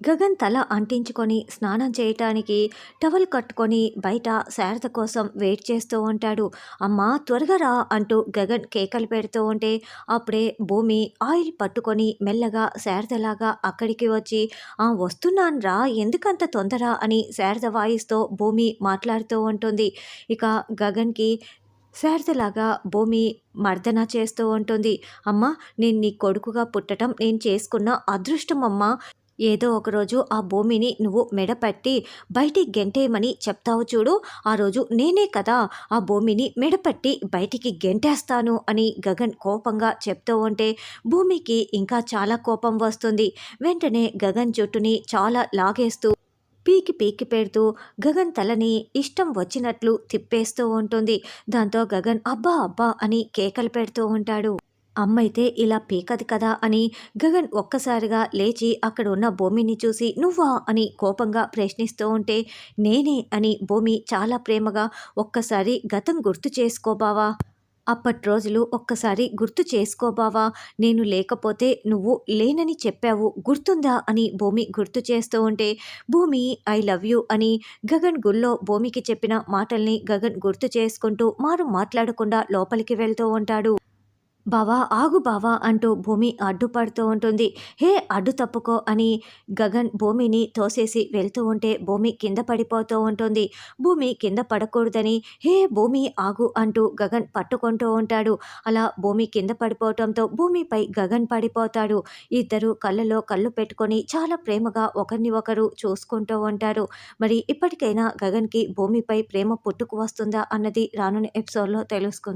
గగన్ తల అంటించుకొని స్నానం చేయటానికి టవల్ కట్టుకొని బయట శారద కోసం వెయిట్ చేస్తూ ఉంటాడు. అమ్మ త్వరగా రా అంటూ గగన్ కేకలు పెడుతూ ఉంటే అప్పుడే భూమి ఆయిల్ పట్టుకొని మెల్లగా శారదలాగా అక్కడికి వచ్చి ఆ వస్తున్నాను రా ఎందుకంత తొందర అని శారద వాయిస్తో భూమి మాట్లాడుతూ ఉంటుంది. ఇక గగన్కి శారదలాగా భూమి మర్దన చేస్తూ ఉంటుంది. అమ్మ నేను నీ కొడుకుగా పుట్టడం నేను చేసుకున్న అదృష్టం అమ్మ ఏదో ఒకరోజు ఆ భూమిని నువ్వు మెడపట్టి బయటికి గెంటేయమని చెప్తావు చూడు. ఆ రోజు నేనే కదా ఆ భూమిని మెడపట్టి బయటికి గెంటేస్తాను అని గగన్ కోపంగా చెప్తూ ఉంటే భూమికి ఇంకా చాలా కోపం వస్తుంది. వెంటనే గగన్ జుట్టుని చాలా లాగేస్తూ పీకి పీకి పెడుతూ గగన్ తలని ఇష్టం వచ్చినట్లు తిప్పేస్తూ ఉంటుంది. దాంతో గగన్ అబ్బా అబ్బా అని కేకలు పెడుతూ ఉంటాడు. అమ్మైతే ఇలా పీకది కదా అని గగన్ ఒక్కసారిగా లేచి అక్కడ ఉన్న భూమిని చూసి నువ్వా అని కోపంగా ప్రశ్నిస్తూ ఉంటే నేనే అని భూమి చాలా ప్రేమగా ఒక్కసారి గతం గుర్తు చేసుకోబావా అప్పటి రోజులు ఒక్కసారి గుర్తు చేసుకోబావా నేను లేకపోతే నువ్వు లేనని చెప్పావు గుర్తుందా అని భూమి గుర్తు చేస్తూ ఉంటే భూమి ఐ లవ్ యూ అని గగన్ గుల్లో భూమికి చెప్పిన మాటల్ని గగన్ గుర్తు చేసుకుంటూ మారు మాట్లాడకుండా లోపలికి వెళ్తూ ఉంటాడు. బావా ఆగు బావా అంటూ భూమి అడ్డుపడుతూ ఉంటుంది. హే అడ్డు తప్పుకో అని గగన్ భూమిని తోసేసి వెళ్తూ ఉంటే భూమి కింద పడిపోతూ ఉంటుంది. భూమి కింద పడకూడదని హే భూమి ఆగు అంటూ గగన్ పట్టుకుంటూ ఉంటాడు. అలా భూమి కింద పడిపోవటంతో భూమిపై గగన్ పడిపోతాడు. ఇద్దరు కళ్ళలో కళ్ళు పెట్టుకొని చాలా ప్రేమగా ఒకరిని ఒకరు చూసుకుంటూ ఉంటారు. మరి ఇప్పటికైనా గగన్కి భూమిపై ప్రేమ పుట్టుకు వస్తుందా అన్నది రానున్న ఎపిసోడ్లో తెలుసుకుంది.